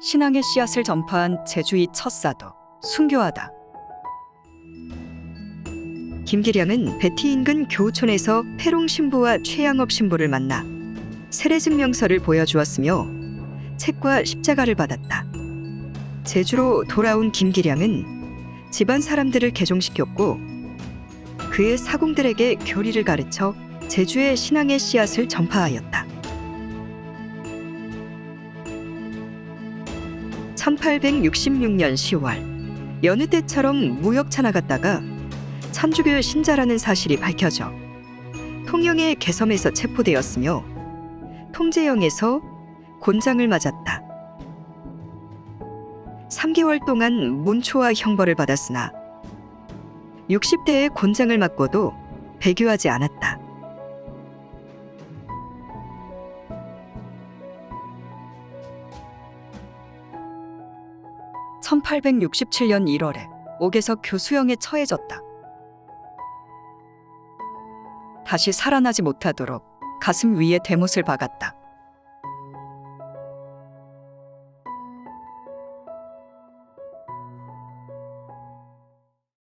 신앙의 씨앗을 전파한 제주의 첫 사도 순교하다. 김기량은 베티 인근 교촌에서 패롱 신부와 최양업 신부를 만나 세례 증명서를 보여주었으며 책과 십자가를 받았다. 제주로 돌아온 김기량은 집안 사람들을 개종시켰고 그의 사공들에게 교리를 가르쳐 제주의 신앙의 씨앗을 전파하였다. 1866년 10월 여느 때처럼 무역차 나갔다가 천주교 신자라는 사실이 밝혀져 통영의 개섬에서 체포되었으며 통제영에서 곤장을 맞았다. 3개월 동안 문초와 형벌을 받았으나 60대의 곤장을 맞고도 배교하지 않았다. (1867년 1월에) 옥에서 교수형에 처해졌다. 다시 살아나지 못하도록 가슴 위에 대못을 박았다.